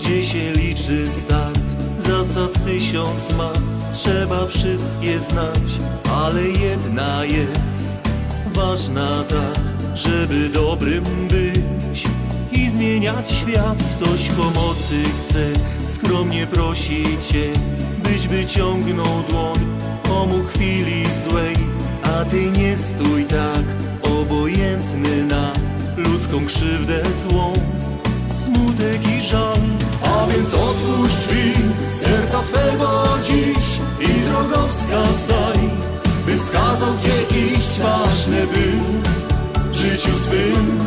gdzie się liczy start? Zasad tysiąc ma, trzeba wszystkie znać Ale jedna jest ważna ta Żeby dobrym być i zmieniać świat. Ktoś pomocy chce, skromnie prosi cię Byś wyciągnął dłoń, pomógł chwili złej A ty nie stój tak, obojętny na ludzką krzywdę złą. Smutek drogowskaz daj By wskazał, gdzie iść ważne był w Życiu swym.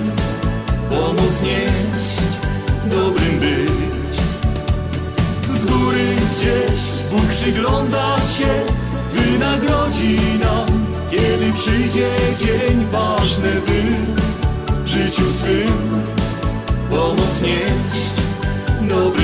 Pomoc nieść, dobrym być. Z góry gdzieś Bóg przygląda się Wynagrodzi nam. Kiedy przyjdzie dzień ważny by w życiu swym pomoc nieść, dobrym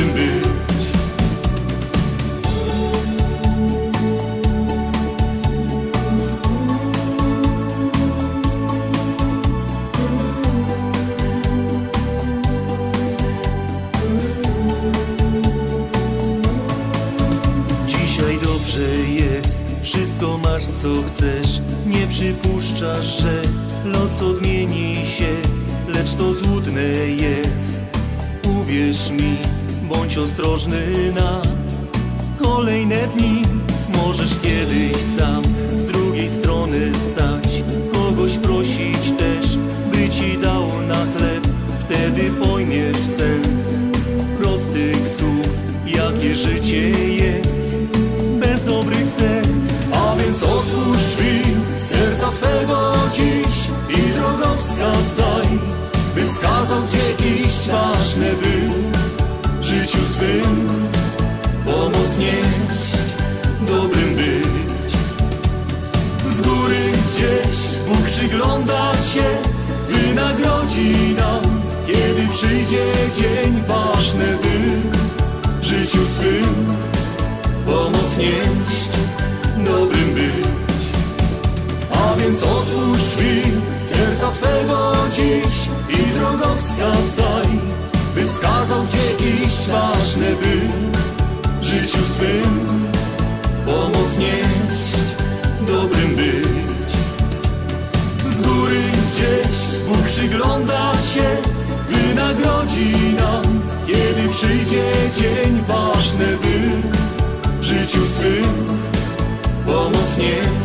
dobrze jest, wszystko masz co chcesz. Nie przypuszczasz, że los odmieni się Lecz to złudne jest. Uwierz mi, bądź ostrożny na kolejne dni. Możesz kiedyś sam z drugiej strony stać. Kogoś prosić też, by ci dał na chleb. Wtedy pojmiesz sens prostych słów Jakie życie swym pomoc nieść Dobrym być. Z góry gdzieś Bóg przygląda się, wynagrodzi nam Kiedy przyjdzie dzień ważny, by w życiu swym Pomoc nieść, dobrym być. A więc otwórz drzwi serca Twego dziś I drogowskaz daj wskazał cię iść ważny by życiu swym pomoc nieść, dobrym być. Z góry gdzieś Bóg przygląda się, wynagrodzi nam, kiedy przyjdzie dzień ważny by życiu swym pomoc nieść.